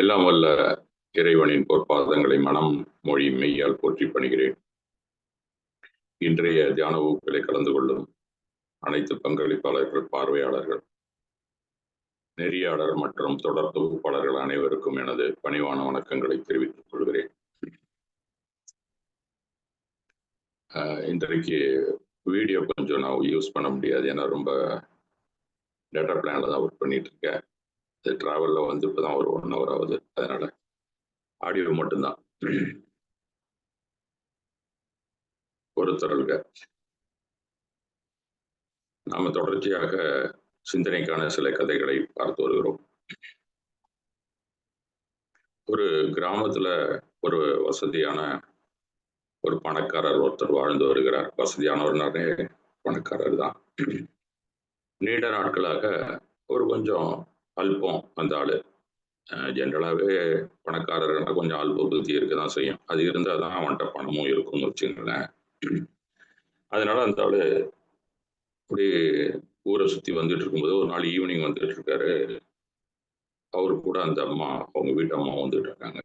எல்லாம் வல்ல இறைவனின் பொற்பாதங்களை மனம் மொழி மெய்யால் போற்றி பணிகிறேன். இன்றைய தியான வகுப்பிலே கலந்து கொள்ளும் அனைத்து பங்களிப்பாளர்கள் பார்வையாளர்கள் நெறியாளர் மற்றும் தொடர் தொகுப்பாளர்கள் அனைவருக்கும் எனது பணிவான வணக்கங்களை தெரிவித்துக் கொள்கிறேன். இன்றைக்கு வீடியோ கொஞ்சம் நான் யூஸ் பண்ண முடியாது. ஏன்னா ரொம்ப டேட்டா பிளான்ல தான் ஒர்க் பண்ணிட்டு இருக்கேன். டிராவலில் வந்து இப்போ தான் ஒரு ஒன் ஹவர் ஆகுது. அதனால ஆடியோ மட்டும்தான். பொறுத்தருள்க நாம தொடர்ச்சியாக சிந்தனைக்கான சில கதைகளை பார்த்து வருகிறோம். ஒரு கிராமத்துல ஒரு வசதியான ஒரு பணக்காரர் ஒருத்தர் வாழ்ந்து வருகிறார். வசதியானவர்னாலே பணக்காரர் தான் நீண்ட நாட்களாக ஒரு கொஞ்சம் அல்பம் அந்த ஆள். ஜென்ரலாகவே பணக்காரர்கள்னா கொஞ்சம் அல்ப புத்தி இருக்க தான் செய்யும். அது இருந்தால் தான் அவன்கிட்ட பணமும் இருக்கும்னு வச்சுங்களேன் அதனால அந்த ஆள் அப்படி ஊரை சுற்றி வந்துட்டு இருக்கும்போது ஒரு நாள் ஈவினிங் வந்துட்டு இருக்காரு. அவரு கூட அந்த அம்மா அவங்க வீட்டு அம்மா வந்துட்டு இருக்காங்க.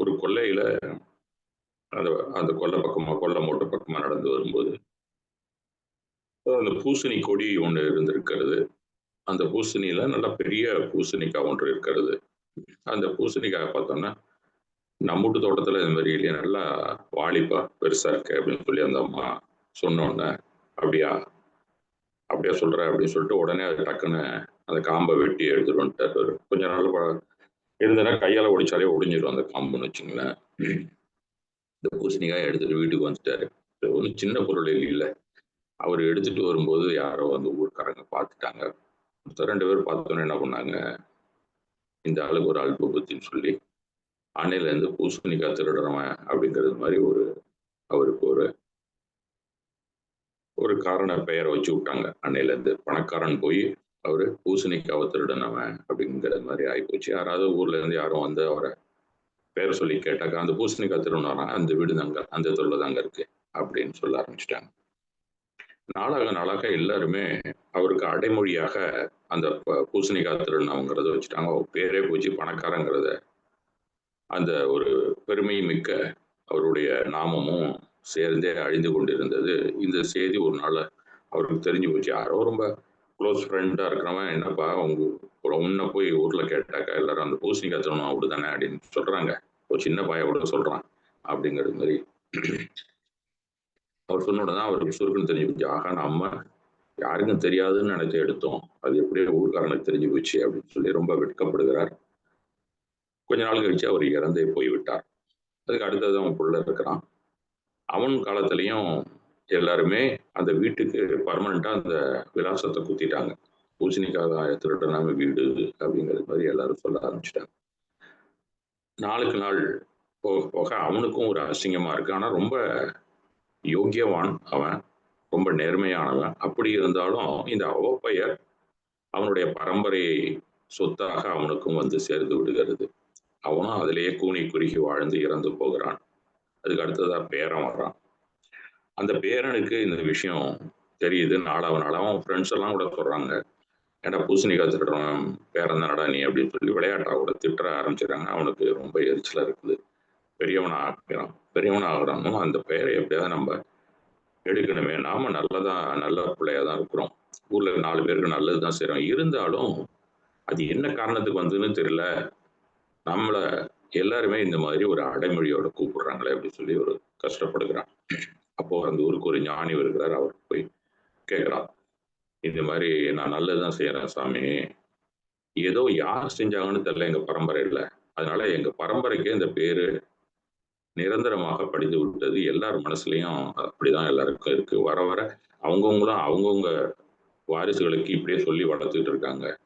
ஒரு கொல்லையில அந்த அந்த கொல்லை பக்கமா கொல்லை மூட்டை பக்கமா நடந்து வரும்போது அந்த பூசணி கொடி ஒன்று இருந்திருக்கிறது. அந்த பூசணியில நல்ல பெரிய பூசணிக்காய் ஒன்று இருக்கிறது. அந்த பூசணிக்காய் பார்த்தோம்னா நம்மூட்டு தோட்டத்துல இந்த மாதிரி இல்லையா நல்லா வாலிப்பா பெருசா இருக்கு அப்படின்னு சொல்லி அந்த அம்மா சொன்னோடனே அப்படியா அப்படியா சொல்கிற அப்படின்னு சொல்லிட்டு உடனே அது டக்குன்னு அந்த காம்பை வெட்டி எடுத்துட்டு வந்துட்டாரு கொஞ்ச நாள் இருந்தனா கையால ஒடிச்சாலே ஒடிஞ்சிடும் அந்த காம்புன்னு வச்சுங்களேன். இந்த பூசணிக்காய் எடுத்துட்டு வீட்டுக்கு வந்துட்டாரு. ஒன்றும் சின்ன பொருள் இல்லை. அவர் எடுத்துட்டு வரும்போது யாரோ அந்த ஊர்க்காரங்க பார்த்துட்டாங்க. ரெண்டு பேரும் பார்த்தோன்னே என்ன பண்ணாங்க? இந்த ஆளுக்கு ஒரு அல்ப புத்தின்னு சொல்லி அன்னையிலேருந்து பூசணிக்காய் திருடுறவன் அப்படிங்கிறது மாதிரி ஒரு அவருக்கு ஒரு ஒரு காரண பெயரை வச்சு விட்டாங்க. அன்னையிலேருந்து பணக்காரன் போய் அவர் பூசணிக்காவை திருடனவன் அப்படிங்கிற மாதிரி ஆகிப்போச்சு யாராவது ஊர்ல இருந்து யாரும் வந்து அவரை பேரை சொல்லி கேட்டாக்கா அந்த பூசணிக்காய் திருடினாரா அந்த வீடு தாங்க அந்த தொழில் தாங்க இருக்கு அப்படின்னு சொல்ல ஆரம்பிச்சிட்டாங்க. நாளாக நாளாக எல்லாருமே அவருக்கு அடைமொழியாக அந்த பூசணிக்காய் திருநாமங்கிறத வச்சுட்டாங்க. அவர் பேரே பூச்சி பணக்காரங்கிறத. அந்த ஒரு பெருமை மிக்க அவருடைய நாமமும் சேர்ந்தே அழிந்து கொண்டிருந்தது. இந்த செய்தி ஒரு நாள் அவருக்கு தெரிஞ்சு போச்சு. யாரோ ரொம்ப க்ளோஸ் ஃப்ரெண்டாக இருக்கிறவன் என்னப்பா அவங்க உன்னை போய் ஊரில் கேட்டாக்கா எல்லாரும் அந்த பூசணிக்கா திருநாமம் அப்படி தானே அப்படின்னு சொல்கிறாங்க ஒரு சின்ன பையன் கூட சொல்கிறான் அப்படிங்கிறது மாதிரி. அவர் சொன்ன உடனே அவருக்கு சுருக்குன்னு தெரிஞ்சு போச்சு. ஆகா நம்ம யாருக்கும் தெரியாதுன்னு நினைச்ச எடுத்தோம். அது எப்படியோ ஊர்காரனுக்கு தெரிஞ்சு போச்சு அப்படின்னு சொல்லி ரொம்ப வெட்கப்படுகிறார். கொஞ்ச நாள் கழிச்சு அவர் இறந்தே போய்விட்டார். அதுக்கு அடுத்தது அவன் புள்ள இருக்கிறான். அவன் காலத்திலையும் எல்லாருமே அந்த வீட்டுக்கு பர்மனண்டா அந்த விலாசத்தை குத்திட்டாங்க. பூசணிக்காக திருடனாம வீடு அப்படிங்கிறது மாதிரி எல்லாரும் சொல்ல ஆரம்பிச்சிட்டாங்க. நாளுக்கு நாள் போக போக அவனுக்கும் ஒரு அசிங்கமா இருக்கு. ஆனா ரொம்ப யோக்கியவான் அவன் ரொம்ப நேர்மையானவன். அப்படி இருந்தாலும் இந்த அவப்பெயர் அவனுடைய பரம்பரை சொத்தாக அவனுக்கும் வந்து சேர்ந்து விடுகிறது. அவனும் அதிலேயே கூனி குறுகி வாழ்ந்து இறந்து போகிறான். அதுக்கு அடுத்ததா பேரன் வர்றான். அந்த பேரனுக்கு இந்த விஷயம் தெரியுது நாளாவனால அவன் ஃப்ரெண்ட்ஸ் எல்லாம் கூட சொல்றாங்க ஏன்னா பூசணிக்காய் திட்டுறவன் பேரன் தானடா நீ? அப்படின்னு சொல்லி விளையாட்டா கூட திட்டுற ஆரம்பிச்சிடறாங்க அவனுக்கு ரொம்ப எரிச்சலா இருக்குது. பெரியவனாக ஆகிறான் பெரியவன் ஆகிறானும் அந்த பெயரை எப்படியாவது நம்ம எடுக்கணுமே. நாம நல்லதா நல்ல பிள்ளையா தான் இருக்கிறோம். ஊர்ல நாலு பேருக்கு நல்லது தான் செய்யறோம் இருந்தாலும் அது என்ன காரணத்துக்கு வந்ததுன்னு தெரியல. நம்மள எல்லாருமே இந்த மாதிரி ஒரு அடைமொழியோட கூப்பிடுறாங்களே அப்படின்னு சொல்லி ஒரு கஷ்டப்படுகிறான். அப்போ அந்த ஊருக்கு ஒரு ஞானி வருகிறார். அவர் போய் கேட்குறான். இந்த மாதிரி நான் நல்லதுதான் செய்யறேன் சாமி. ஏதோ யார் செஞ்சாங்கன்னு தெரியல. எங்க பரம்பரையில். அதனால எங்க பரம்பரைக்கே இந்த பேரு நிரந்தரமாக படிந்து விட்டது. எல்லார் மனசுலயும் அப்படிதான் எல்லாருக்கும் இருக்கு. வர வர அவங்கவுங்களும் அவங்கவுங்க வாரிசுகளுக்கு இப்படியே சொல்லி வளர்த்துக்கிட்டு இருக்காங்க.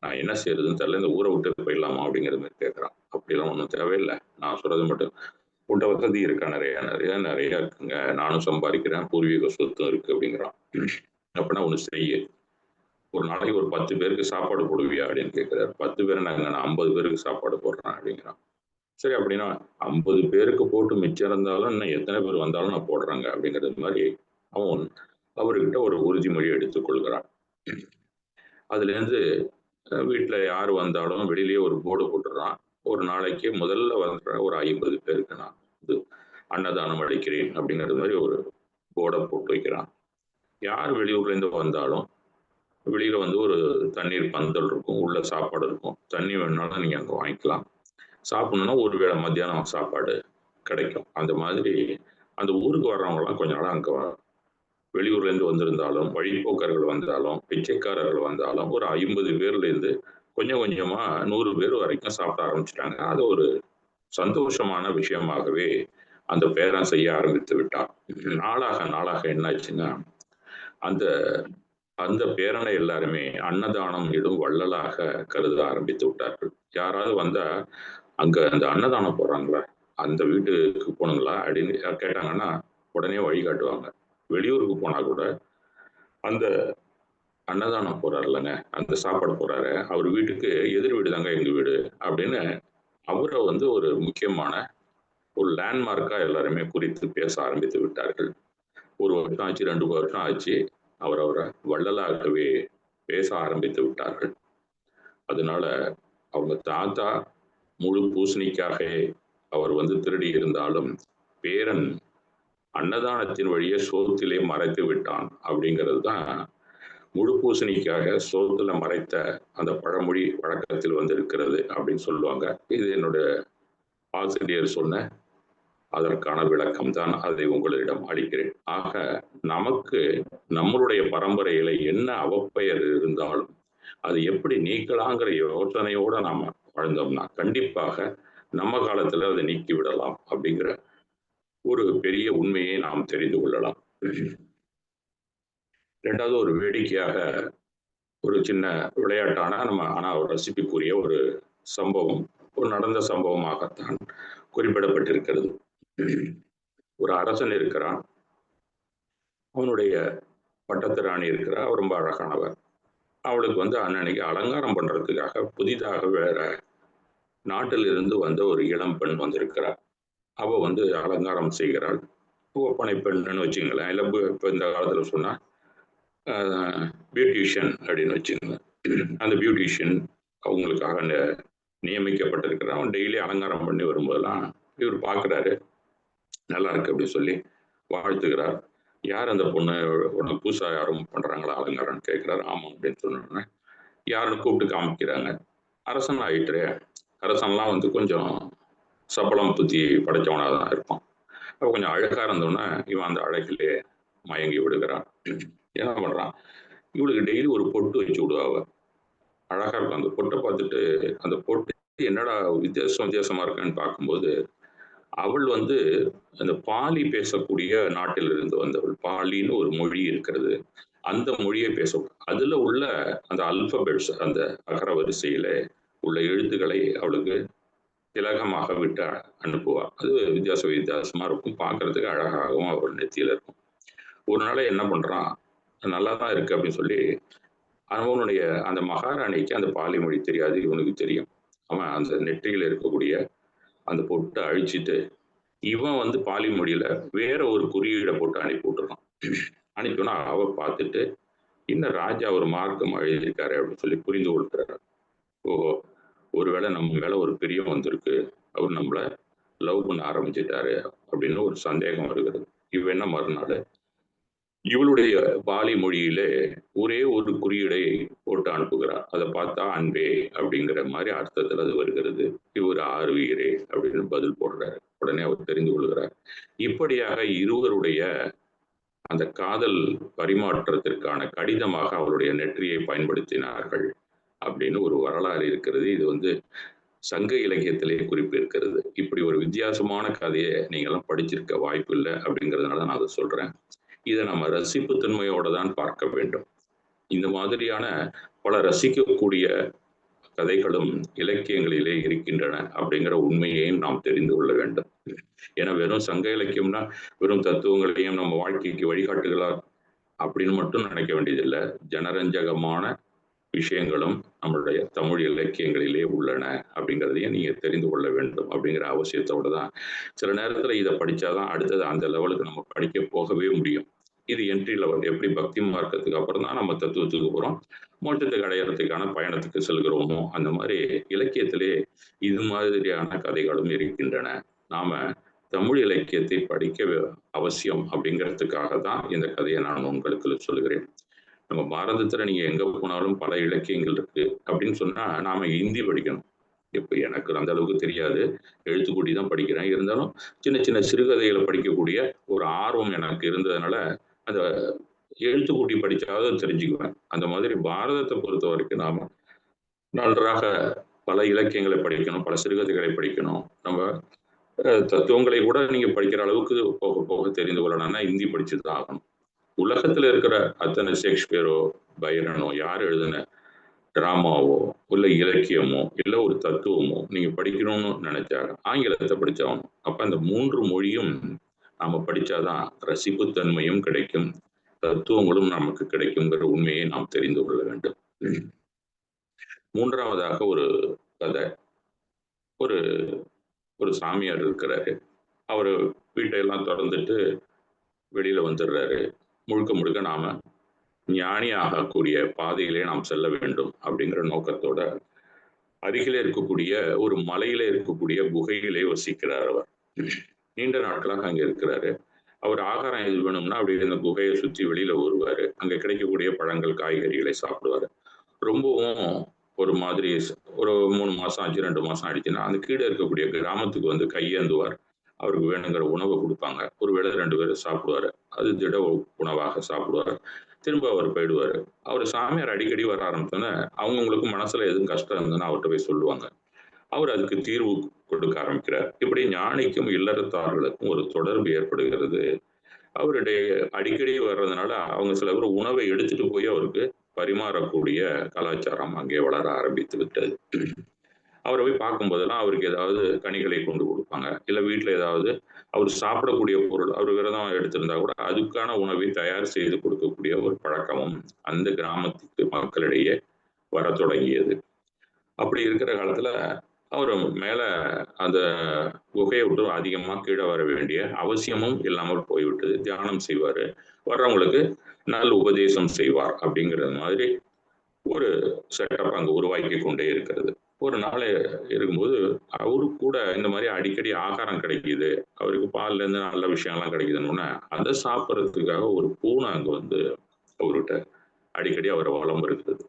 நான் என்ன செய்யறதுன்னு தெரியல. இந்த ஊரை விட்டு போயிடலாமா அப்படிங்கிற மாதிரி கேட்குறான் அப்படிலாம் ஒன்றும் தேவையில்லை. நான் சொல்றது மட்டும் உண்ட வசதி இருக்கா? நிறைய நிறைய நிறைய இருக்குங்க. நானும் சம்பாதிக்கிறேன். பூர்வீக சொத்தும் இருக்கு அப்படிங்கிறான். அப்படின்னா ஒன்று செய்ய. ஒரு நாளைக்கு ஒரு பத்து பேருக்கு சாப்பாடு போடுவியா அப்படின்னு கேட்குறாரு பத்து பேர் நாங்கள் நான் ஐம்பது பேருக்கு சாப்பாடு போடுறேன் அப்படிங்கிறான். சரி அப்படின்னா ஐம்பது பேருக்கு போட்டு மிச்சம் இருந்தாலும் இன்னும் எத்தனை பேர் வந்தாலும் நான் போடுறாங்க அப்படிங்கிறது மாதிரி அவன் அவர்கிட்ட ஒரு உறுதிமொழி எடுத்துக்கொள்கிறான் அதுலேருந்து வீட்டில் யார் வந்தாலும் வெளியிலேயே ஒரு போர்டு போட்டுடுறான். ஒரு நாளைக்கு முதல்ல வந்த ஒரு ஐம்பது பேருக்கு நான் இது அன்னதானம் அளிக்கிறேன் அப்படிங்கிறது மாதிரி ஒரு போர்டை போட்டு வைக்கிறான். யார் வெளியூர்லேருந்து வந்தாலும் வெளியில வந்து ஒரு தண்ணீர் பந்தல் இருக்கும் உள்ள சாப்பாடு இருக்கும். தண்ணி வேணுனாலும் நீங்க அங்கே வாங்கிக்கலாம். சாப்பிடணும்னா ஒரு வேளை மத்தியானம் சாப்பாடு கிடைக்கும். அந்த மாதிரி அந்த ஊருக்கு வர்றவங்களாம் கொஞ்ச நாள் அங்கே வெளியூர்லேருந்து வந்திருந்தாலும் வழிபோக்கர்கள் வந்தாலும் பிச்சைக்காரர்கள் வந்தாலும் ஒரு ஐம்பது பேர்லேருந்து கொஞ்சம் கொஞ்சமா நூறு பேர் வரைக்கும் சாப்பிட ஆரம்பிச்சிட்டாங்க. அது ஒரு சந்தோஷமான விஷயமாகவே அந்த பேரன் செய்ய ஆரம்பித்து விட்டான். நாளாக நாளாக என்னாச்சுன்னா அந்த அந்த பேரனை எல்லாருமே அன்னதானம் இடும் வள்ளலாக கருத ஆரம்பித்து விட்டார்கள். யாராவது வந்தா அங்க அந்த அன்னதானம் போடுறாங்களா அந்த வீட்டுக்கு போகணுங்களா அப்படின்னு கேட்டாங்கன்னா உடனே வழிகாட்டுவாங்க வெளியூருக்கு போனா கூட அந்த அன்னதானம் போறாரு இல்லைங்க அந்த சாப்பாடு போறாரு அவர் வீட்டுக்கு எதிர் வீடு தாங்க எங்க வீடு அப்படின்னு அவரை வந்து ஒரு முக்கியமான ஒரு லேண்ட்மார்க்கா எல்லாருமே குறித்து பேச ஆரம்பித்து விட்டார்கள். ஒரு வருஷம் ஆச்சு ரெண்டு வருஷம் ஆச்சு அவர் அவரை வள்ளலாகவே பேச ஆரம்பித்து விட்டார்கள். அதனால அவங்க தாத்தா முழு பூசணிக்காக அவர் வந்து திருடி இருந்தாலும் பேரன் அன்னதானத்தின் வழியே சோத்திலே மறைத்து விட்டான் அப்படிங்கிறது தான் முழு பூசணிக்காக சோத்துல மறைத்த அந்த பழமொழி வழக்கத்தில் வந்திருக்கிறது அப்படின்னு சொல்லுவாங்க. இது என்னோட ஆசிரியர் சொன்ன அதற்கான விளக்கம் தான் அதை உங்களிடம் அளிக்கிறேன். ஆக நமக்கு நம்மளுடைய பரம்பரையில என்ன அவப்பெயர் இருந்தாலும் அது எப்படி நீக்கலாங்கிற யோசனையோட நாம வாழ்ந்தோம்னா கண்டிப்பாக நம்ம காலத்துல அதை நீக்கி விடலாம் அப்படிங்கிற ஒரு பெரிய உண்மையை நாம் தெரிந்து கொள்ளலாம். ரெண்டாவது ஒரு வேடிக்கையாக ஒரு சின்ன விளையாட்டான நம்ம ஆனால் ஒரு ரசிப்புக்குரிய ஒரு சம்பவம் ஒரு நடந்த சம்பவமாகத்தான் குறிப்பிடப்பட்டிருக்கிறது. ஒரு அரசன் இருக்கிறான். அவனுடைய பட்டத்து ராணி இருக்கிறா ரொம்ப அழகானவர். அவளுக்கு வந்து அன்னன்னைக்கு அலங்காரம் பண்ணுறதுக்காக புதிதாக வேற நாட்டில் இருந்து வந்த ஒரு இளம் பெண் வந்திருக்கிறார் அவள் வந்து அலங்காரம் செய்கிறாள். ஒப்பனை பெண்ணுன்னு வச்சுங்களேன். இல்லை இப்போ இந்த காலத்தில் சொன்னால் பியூட்டிஷியன் அப்படின்னு வச்சுங்களேன். அந்த பியூட்டிஷியன் அவங்களுக்காக அந்த நியமிக்கப்பட்டிருக்கிறான். டெய்லி அலங்காரம் பண்ணி வரும்போதெல்லாம் இவர் பார்க்குறாரு நல்லா இருக்கு அப்படின்னு சொல்லி வாழ்த்துக்கிறார் யார் அந்த பொண்ணு உனக்கு புதுசாக யாரும் பண்றாங்களா அலங்காரம்னு கேட்கிறாரு ஆமாம் அப்படின்னு சொன்னோன்னே யாருன்னு கூப்பிட்டு காமிக்கிறாங்க. அரசன் ஆயிட்டுரு அரசன்லாம் வந்து கொஞ்சம் சபலம் புத்தி படைச்சவனாக தான் இருப்பான். அப்போ கொஞ்சம் அழகா இருந்தோன்னே இவன் அந்த அழகிலே மயங்கி விடுகிறான். என்ன பண்றான்? இவளுக்கு டெய்லி ஒரு பொட்டு வச்சு விடுவாவ அழகா இருக்கும். அந்த பொட்டை பார்த்துட்டு அந்த பொட்டு என்னடா வித்தியாசம் வித்தியாசமா இருக்குன்னு பார்க்கும்போது அவள் வந்து அந்த பாலி பேசக்கூடிய நாட்டில் இருந்து வந்தவள். பாலின்னு ஒரு மொழி இருக்கிறது. அந்த மொழியை பேச அதுல உள்ள அந்த அல்பபெட்ஸ் அந்த அகர வரிசையில உள்ள எழுத்துக்களை அவளுக்கு திலகமாக விட்டு அனுப்புவா. அது வித்தியாச வித்தியாசமா இருக்கும். பார்க்கறதுக்கு அழகாகவும் அவள் நெத்தியில இருக்கும். ஒரு நாள் என்ன பண்றான்? நல்லா தான் இருக்கு அப்படின்னு சொல்லி அவனுடைய அந்த மகாராணிக்கு அந்த பாலி மொழி தெரியாது. இவனுக்கு தெரியும். அவன் அந்த நெற்றியில் இருக்கக்கூடிய அந்த பொட்டை அழிச்சிட்டு இவன் வந்து பாலி மொழியில வேற ஒரு குறியீடை போட்டு அனுப்பி விட்டுருக்கான். அனுப்பினா அவ பார்த்துட்டு இன்னும் ராஜா ஒரு மார்க்கம் எழுதியிருக்காரு அப்படின்னு சொல்லி புரிந்து கொள்கிறார். ஓஹோ ஒருவேளை நம்ம மேல ஒரு பிரியம் வந்திருக்கு. அவர் நம்மள லவ் பண்ண ஆரம்பிச்சிட்டாரு அப்படின்னு ஒரு சந்தேகம் வருகிறது. இவ என்ன மறுநாள்? இவளுடைய பாலி மொழியிலே ஒரே ஒரு குறியீடை போட்டு அனுப்புகிறார். அதை பார்த்தா அன்பே அப்படிங்கிற மாதிரி அர்த்தத்தில் அது வருகிறது. இவர் ஆர்வீரே அப்படின்னு பதில் போடுறாரு. உடனே அவர் தெரிந்து கொள்கிறார். இப்படியாக இருவருடைய அந்த காதல் பரிமாற்றத்திற்கான கடிதமாக அவருடைய நெற்றியை பயன்படுத்தினார்கள் அப்படின்னு ஒரு வரலாறு இருக்கிறது. இது வந்து சங்க இலக்கியத்திலே குறிப்பு இருக்கிறது இப்படி ஒரு வித்தியாசமான கதையை நீங்கள்லாம் படிச்சிருக்க வாய்ப்பு இல்லை அப்படிங்கிறதுனால நான் அதை சொல்றேன். இதை நம்ம ரசிப்புத்தன்மையோட தான் பார்க்க வேண்டும். இந்த மாதிரியான பல ரசிக்கக்கூடிய கதைகளும் இலக்கியங்களிலே இருக்கின்றன அப்படிங்கிற உண்மையையும் நாம் தெரிந்து கொள்ள வேண்டும். ஏன்னா வெறும் சங்க இலக்கியம்னா வெறும் தத்துவங்களையும் நம்ம வாழ்க்கைக்கு வழிகாட்டுகளா அப்படின்னு மட்டும் நினைக்க வேண்டியதில்லை. ஜனரஞ்சகமான விஷயங்களும் நம்மளுடைய தமிழ் இலக்கியங்களிலே உள்ளன அப்படிங்கிறதையும் நீங்கள் தெரிந்து கொள்ள வேண்டும் அப்படிங்கிற அவசியத்தோடு தான். சில நேரத்தில் இதை படிச்சாதான் அடுத்தது அந்த லெவலுக்கு நம்ம படிக்க போகவே முடியும். இது என்ட்ரி லெவல் எப்படி பக்தி மார்க்கத்துக்கு அப்புறம் தான் நம்ம தத்துவத்துக்கு போகிறோம் மோட்டத்துக்கு அடையிறதுக்கான பயணத்துக்கு செல்கிறோமோ அந்த மாதிரி இலக்கியத்திலே இது மாதிரியான கதைகளும் இருக்கின்றன. நாம தமிழ் இலக்கியத்தை படிக்க அவசியம் அப்படிங்கிறதுக்காக தான் இந்த கதையை நான் உங்களுக்கு சொல்லுகிறேன். நம்ம பாரதத்துல நீங்க எங்க போனாலும் பல இலக்கியங்கள் இருக்கு அப்படின்னு சொன்னா நாம ஹிந்தி படிக்கணும். இப்ப எனக்கு அந்த அளவுக்கு தெரியாது. எழுத்துக்கூட்டி தான் படிக்கிறேன். இருந்தாலும் சின்ன சின்ன சிறுகதைகளை படிக்கக்கூடிய ஒரு ஆர்வம் எனக்கு இருந்ததுனால அந்த எழுத்துக்கூட்டி படிச்சாவது தெரிஞ்சுக்குவேன். அந்த மாதிரி பாரதத்தை பொறுத்த வரைக்கும் நாம நன்றாக பல இலக்கியங்களை படிக்கணும் பல சிறுகதைகளை படிக்கணும். நம்ம தத்துவங்களை கூட நீங்க படிக்கிற அளவுக்கு போக போக தெரிந்து கொள்ளணும்னா ஹிந்தி படிச்சுதான் ஆகணும். உலகத்துல இருக்கிற அத்தனை ஷேக்ஸ்பியரோ பைரனோ யார் எழுதின டிராமாவோ இல்ல இலக்கியமோ இல்ல ஒரு தத்துவமோ நீங்க படிக்கணும்னு நினைச்சா ஆங்கிலத்தை படிச்சாகணும் அப்ப அந்த மூன்று மொழியும் நாம படிச்சாதான் ரசிப்புத்தன்மையும் கிடைக்கும் தத்துவங்களும் நமக்கு கிடைக்குங்கிற உண்மையை நாம் தெரிந்து கொள்ள வேண்டும். மூன்றாவதாக ஒரு கதை. ஒரு ஒரு சாமியார் இருக்கிறாரு. அவர் வீட்டையெல்லாம் திறந்துட்டு வெளியில வந்துடுறாரு. முழுக்க முழுக்க நாம ஞானி ஆகக்கூடிய பாதையிலே நாம் செல்ல வேண்டும் அப்படிங்கிற நோக்கத்தோட அருகிலே இருக்கக்கூடிய ஒரு மலையில இருக்கக்கூடிய குகையிலே வசிக்கிறார் அவர். நீண்ட நாட்களாக அங்கே இருக்கிறாரு. அவர் ஆகாரம் எது வேணும்னா அப்படி இந்த குகையை சுற்றி வெளியில ஊறுவார். அங்கே கிடைக்கக்கூடிய பழங்கள் காய்கறிகளை சாப்பிடுவாரு. ரொம்பவும் ஒரு மாதிரி ஒரு மூணு மாசம் அஞ்சு ரெண்டு மாசம் ஆயிடுச்சுன்னா அந்த கீழே இருக்கக்கூடிய கிராமத்துக்கு வந்து கையேந்துவார். அவருக்கு வேணுங்கிற உணவை கொடுப்பாங்க. ஒரு வேளை ரெண்டு பேரும் சாப்பிடுவாரு. அது திட உணவாக சாப்பிடுவார். திரும்ப அவர் போயிடுவார். அவர் சாமியார் அடிக்கடி வர ஆரம்பித்தோன்னே அவங்கவுங்களுக்கு மனசுல எதுவும் கஷ்டம் இருந்ததுன்னா அவர்கிட்ட போய் சொல்லுவாங்க. அவர் அதுக்கு தீர்வு கொடுக்க ஆரம்பிக்கிறார். இப்படி ஞானிக்கும் இல்லறத்தார்களுக்கும் ஒரு தொடர்பு ஏற்படுகிறது. அவருடைய அடிக்கடி வர்றதுனால அவங்க சில பேர் உணவை எடுத்துட்டு போய் அவருக்கு பரிமாறக்கூடிய கலாச்சாரம் அங்கே வளர ஆரம்பித்து விட்டது. அவரை போய் பார்க்கும்போதெல்லாம் அவருக்கு ஏதாவது கனிகளை கொண்டு கொடுப்பாங்க. இல்லை வீட்டில் ஏதாவது அவர் சாப்பிடக்கூடிய பொருள் அவர் விரதம் எடுத்திருந்தா கூட அதுக்கான உணவை தயார் செய்து கொடுக்கக்கூடிய ஒரு பழக்கமும் அந்த கிராமத்துக்கு மக்களிடையே வர தொடங்கியது. அப்படி இருக்கிற காலத்துல அவர் மேல அந்த குகையை விட்டு அதிகமா கீழே வர வேண்டிய அவசியமும் இல்லாமல் போய்விட்டது. தியானம் செய்வாரு. வர்றவங்களுக்கு நல்ல உபதேசம் செய்வார் அப்படிங்கிறது மாதிரி ஒரு செட்டப் அங்க உருவாக்கி கொண்டே இருக்கிறது. ஒரு நாள் இருக்கும்போது அவரு கூட இந்த மாதிரி அடிக்கடி ஆகாரம் கிடைக்குது. அவருக்கு பால்ல இருந்து நல்ல விஷயம்லாம் கிடைக்குதுன்னு அதை சாப்பிட்றதுக்காக ஒரு பூனை அங்க வந்து அவர்கிட்ட அடிக்கடி அவரை வளம் இருக்குது.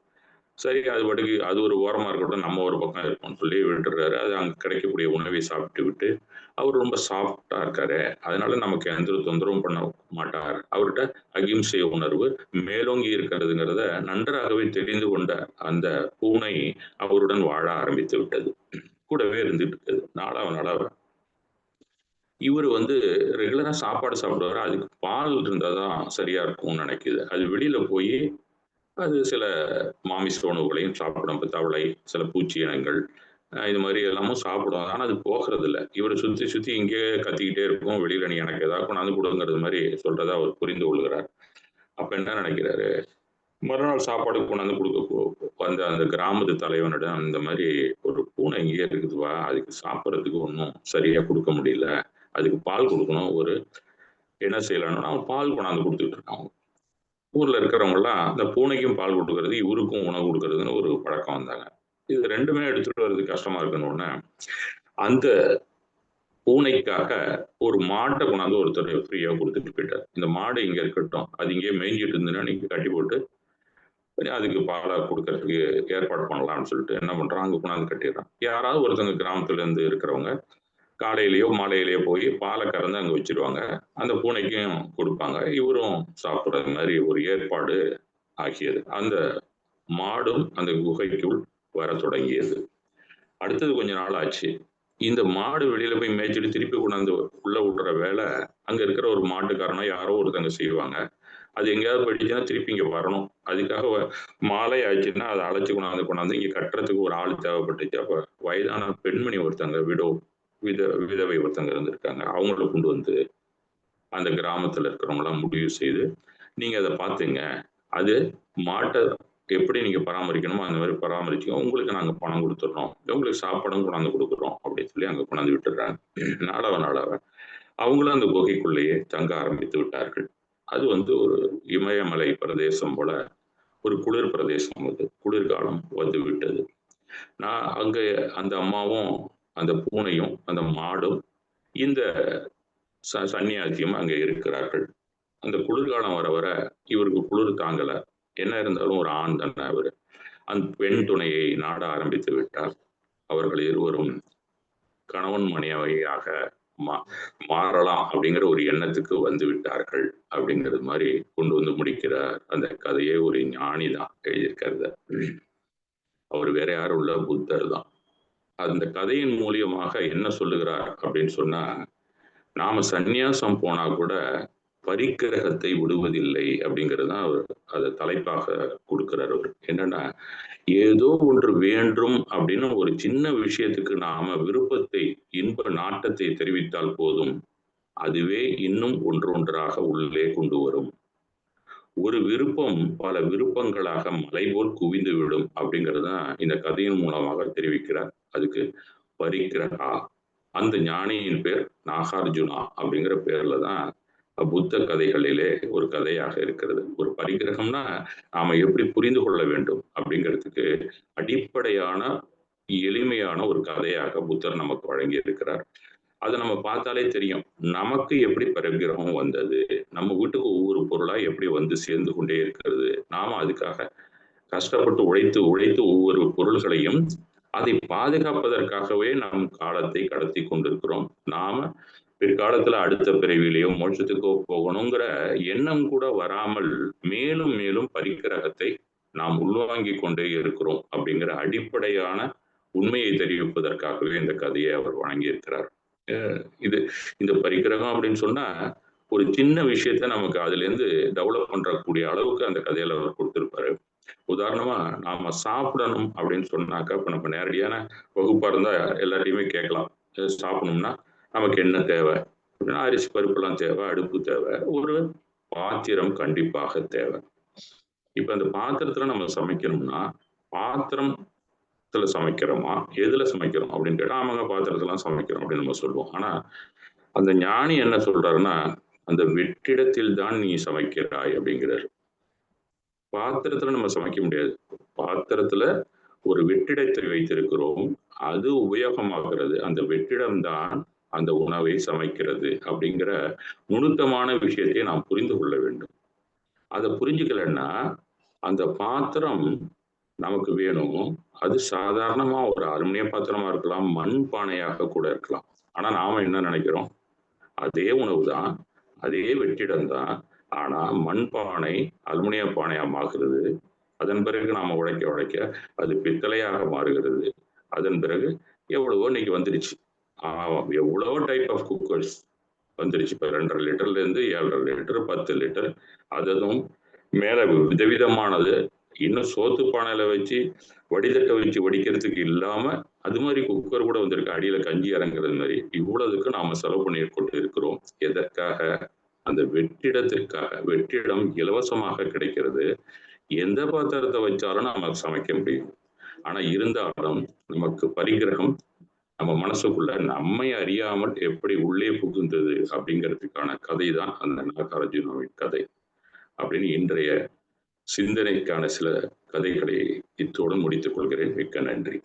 சரி அது பாட்டுக்கு அது ஒரு ஓரமா இருக்கட்டும் நம்ம ஒரு பக்கம் இருக்கோம்னு சொல்லி விட்டுறாரு அது அங்கே கிடைக்கக்கூடிய உணவை சாப்பிட்டு விட்டு அவர் ரொம்ப சாஃப்டாக இருக்காரு. அதனால நமக்கு எந்த தொந்தரவும் பண்ண மாட்டார். அவர்கிட்ட அகிம்சை உணர்வு மேலோங்கி இருக்கிறதுங்கிறத நன்றாகவே தெரிந்து கொண்ட அந்த பூனை அவருடன் வாழ ஆரம்பித்து விட்டது. கூடவே இருந்துட்டு இருக்குது. நாளாவ நாளாவ. இவர் வந்து ரெகுலரா சாப்பாடு சாப்பிடுவாரு. அதுக்கு பால் இருந்தாதான் சரியா இருக்கும்னு நினைக்குது. அது வெளியில போய் அது சில மாமிச உணவுகளையும் சாப்பிடும் இப்போ தவளை சில பூச்சி இனங்கள் இது மாதிரி எல்லாமும் சாப்பிடும். ஆனால் அது போகிறது இல்லை இவர் சுற்றி சுற்றி இங்கே கத்திக்கிட்டே இருக்கும். வெளியில் நீ எனக்கு ஏதாவது கொண்டாந்து கொடுங்கிறது மாதிரி சொல்றத அவர் புரிந்து கொள்கிறார். அப்போ என்ன நினைக்கிறாரு? மறுநாள் சாப்பாடு கொண்டாந்து கொடுக்க வந்த அந்த கிராமத்து தலைவனிடம் இந்த மாதிரி ஒரு பூனை இங்கே இருக்குதுவா அதுக்கு சாப்பிட்றதுக்கு ஒன்றும் சரியா கொடுக்க முடியல. அதுக்கு பால் கொடுக்கணும். ஒரு என்ன செய்யலாம்னா அவன் பால் கொண்டாந்து கொடுத்துட்டு இருக்கான். ஊர்ல இருக்கிறவங்கலாம் அந்த பூனைக்கும் பால் கொடுக்கறது இவருக்கும் உணவு கொடுக்கறதுன்னு ஒரு பழக்கம் வந்தாங்க. இது ரெண்டுமே எடுத்துட்டு வர்றது கஷ்டமா இருக்கணும்னு அந்த பூனைக்காக ஒரு மாட்டை கொண்டாந்து ஒருத்தர் ஃப்ரீயா கொடுத்துட்டு போயிட்டார். இந்த மாடு இங்க இருக்கட்டும் அது இங்கேயே மேய்ஞ்சிட்டு இருந்ததுன்னா நீங்க கட்டி போட்டு அதுக்கு பாலை கொடுக்கறதுக்கு ஏற்பாடு பண்ணலாம்னு சொல்லிட்டு என்ன பண்றான்? அங்க கொண்டாந்து கட்டிடுறான். யாராவது ஒருத்தவங்க கிராமத்துல இருந்து இருக்கிறவங்க காலையிலேயோ மாலையிலேயோ போய் பாலை கறந்து அங்கே வச்சிருவாங்க. அந்த பூனைக்கும் கொடுப்பாங்க. இவரும் சாப்பிட்றது மாதிரி ஒரு ஏற்பாடு ஆகியது. அந்த மாடும் அந்த குகைக்குள் வர தொடங்கியது. அடுத்தது கொஞ்ச நாள் ஆச்சு. இந்த மாடு வெளியில போய் மேய்ச்சிட்டு திருப்பி கொண்டாந்து உள்ள விடுற வேலை அங்க இருக்கிற ஒரு மாட்டுக்காரனோ யாரோ ஒருத்தங்க செய்வாங்க. அது எங்கேயாவது போயிடுச்சுன்னா திருப்பி இங்க வரணும். அதுக்காக மாலை ஆச்சுன்னா அதை அழைச்சி கொண்டாந்து கொண்டாந்து இங்க கட்டுறதுக்கு ஒரு ஆள் தேவைப்பட்டுச்சு. அப்ப வயதான பெண்மணி ஒருத்தங்க விடோ வித விதவை ஒருத்தங்க இருந்திருக்காங்க. அவங்கள கொண்டு வந்து அந்த கிராமத்தில் இருக்கிறவங்களாம் முடிவு செய்து நீங்கள் அதை பார்த்துங்க அது மாட்டை எப்படி நீங்கள் பராமரிக்கணுமோ அந்த மாதிரி பராமரிச்சுங்க. உங்களுக்கு நாங்கள் பணம் கொடுத்துட்றோம் உங்களுக்கு சாப்பாடும் கொண்டாந்து கொடுக்குறோம் அப்படின்னு சொல்லி அங்கே கொண்டாந்து விட்டுடுறாங்க. நாளாவ நாளாவ அவங்களும் அந்த குகைக்குள்ளேயே தங்க ஆரம்பித்து விட்டார்கள். அது வந்து ஒரு இமயமலை பிரதேசம் போல ஒரு குளிர் பிரதேசம் அது. குளிர்காலம் வந்து விட்டது. நான் அங்கே அந்த அம்மாவும் அந்த பூனையும் அந்த மாடும் இந்த ச சன்னியாசியும் அங்கே இருக்கிறார்கள். அந்த குளிர்காலம் வர வர இவருக்கு குளிர் தாங்கல. என்ன இருந்தாலும் ஒரு ஆண் தானே அவர். அந்த பெண் துணையை நாட ஆரம்பித்து விட்டார். அவர்கள் இருவரும் கணவன் மனைவியாக மா மாறலாம் அப்படிங்கிற ஒரு எண்ணத்துக்கு வந்து விட்டார்கள் அப்படிங்கிறது மாதிரி கொண்டு வந்து முடிக்கிறார். அந்த கதையே ஒரு ஞானி தான் எழுதியிருக்கிறத. அவர் வேற யாரும் உள்ள புத்தர் தான். அந்த கதையின் மூலியமாக என்ன சொல்லுகிறார் அப்படின்னு சொன்னா நாம சந்நியாசம் போனா கூட பரிக்கிரகத்தை விடுவதில்லை அப்படிங்கிறது தான் அவர் அதை தலைப்பாக கொடுக்கிறார் அவர். என்னன்னா ஏதோ ஒன்று வேண்டும் அப்படின்னு ஒரு சின்ன விஷயத்துக்கு நாம விருப்பத்தை இன்ப நாட்டத்தை தெரிவித்தால் போதும் அதுவே இன்னும் ஒன்றொன்றாக உள்ளே கொண்டு வரும். ஒரு விருப்பம் பல விருப்பங்களாக மலை போல் குவிந்து விடும் அப்படிங்கிறது தான் இந்த கதையின் மூலமாக தெரிவிக்கிறார். அதுக்கு பரிக்கிரகா. அந்த ஞானியின் பேர் நாகார்ஜுனா அப்படிங்கிற பேர்ல தான் புத்த கதைகளிலே ஒரு கதையாக இருக்கிறது. ஒரு பரிகிரகம்னா நாம எப்படி புரிந்து கொள்ள வேண்டும் அப்படிங்கிறதுக்கு அடிப்படையான எளிமையான ஒரு கதையாக புத்தர் நமக்கு வழங்கி இருக்கிறார் அதை நம்ம பார்த்தாலே தெரியும். நமக்கு எப்படி பரிகிரகம் வந்தது? நம்ம வீட்டுக்கு ஒவ்வொரு பொருளா எப்படி வந்து சேர்ந்து கொண்டே இருக்கிறது? நாம அதுக்காக கஷ்டப்பட்டு உழைத்து உழைத்து ஒவ்வொரு பொருள்களையும் அதை பாதுகாப்பதற்காகவே நம் காலத்தை கடத்தி கொண்டிருக்கிறோம். நாம பிற்காலத்துல அடுத்த பிறவிலையோ மோட்சத்துக்கோ போகணுங்கிற எண்ணம் கூட வராமல் மேலும் மேலும் பரிக்கிரகத்தை நாம் உள்வாங்கி கொண்டே இருக்கிறோம் அப்படிங்கிற அடிப்படையான உண்மையை தெரிவிப்பதற்காகவே இந்த கதையை அவர் வழங்கியிருக்கிறார். இது இந்த பரிக்கிரகம் அப்படின்னு சொன்னா ஒரு சின்ன விஷயத்த நமக்கு அதுல இருந்து டெவலப் பண்றக்கூடிய அளவுக்கு அந்த கதையில அவர் கொடுத்திருப்பாரு. உதாரணமா நாம சாப்பிடணும் அப்படின்னு சொன்னாக்கா இப்ப நம்ம நேரடியான வகுப்பா இருந்தா எல்லாத்தையுமே கேட்கலாம். சாப்பிடணும்னா நமக்கு என்ன தேவை? அப்படின்னா அரிசி பருப்புலாம் தேவை அடுப்பு தேவை ஒரு பாத்திரம் கண்டிப்பாக தேவை. இப்ப அந்த பாத்திரத்துல நம்ம சமைக்கணும்னா பாத்திரத்துல சமைக்கிறோமா? எதுல சமைக்கிறோம் அப்படின்னு கேட்டா ஆமாங்க பாத்திரத்துல சமைக்கிறோம் அப்படின்னு நம்ம சொல்லுவோம். ஆனா அந்த ஞானி என்ன சொல்றாருன்னா அந்த வெற்றிடத்தில் தான் நீ சமைக்கிறாய் அப்படிங்கிறாரு. பாத்திரத்துல நம்ம சமைக்க முடியாது. பாத்திரத்துல ஒரு வெற்றிடத்தை வைத்திருக்கிறோம். அது உபயோகமாகிறது. அந்த வெற்றிடம்தான் அந்த உணவை சமைக்கிறது அப்படிங்கிற நுணுக்கமான விஷயத்தை நாம் புரிந்து கொள்ள வேண்டும். அதை புரிஞ்சுக்கலன்னா அந்த பாத்திரம் நமக்கு வேணும். அது சாதாரணமா ஒரு அலுமினிய பாத்திரமா இருக்கலாம் மண் பானையாக கூட இருக்கலாம். ஆனா நாம என்ன நினைக்கிறோம்? அதே உணவு தான் அதே வெற்றிடம் தான் ஆனா மண் பானை அலுமினிய பானையா மாறுகிறது அதன் பிறகு நாம உழைக்க உழைக்க அது பித்தளையாக மாறுகிறது. அதன் பிறகு எவ்வளவோ இன்னைக்கு வந்துருச்சு. ஆமாம் எவ்வளவோ டைப் ஆஃப் குக்கர்ஸ் வந்துருச்சு. இப்போ ரெண்டரை லிட்டர்ல இருந்து ஏழரை லிட்டர் பத்து லிட்டர். அதுவும் மேல விதவிதமானது. இன்னும் சோத்து பானையில வச்சு வடிதட்டை வச்சு வடிக்கிறதுக்கு இல்லாம அது மாதிரி குக்கர் கூட வந்திருக்கு. அடியில கஞ்சி இறங்குறது மாதிரி. இவ்வளவுக்கு நாம செலவு பண்ணி கொண்டு இருக்கிறோம். எதற்காக? அந்த வெற்றிடத்திற்காக வெற்றிடம் இலவசமாக கிடைக்கிறது. எந்த பாத்திரத்தை வச்சாலும் நம்ம சமைக்க முடியும். ஆனா இருந்தாலும் நமக்கு பரிகிரகம் நம்ம மனசுக்குள்ள நம்மை அறியாமல் எப்படி உள்ளே புகுந்தது அப்படிங்கிறதுக்கான கதை தான் அந்த நாகார்ஜுனாவின் கதை. அப்படின்னு இன்றைய சிந்தனைக்கான சில கதைகளை இத்தோடு முடித்துக் கொள்கிறேன். மிக்க நன்றி.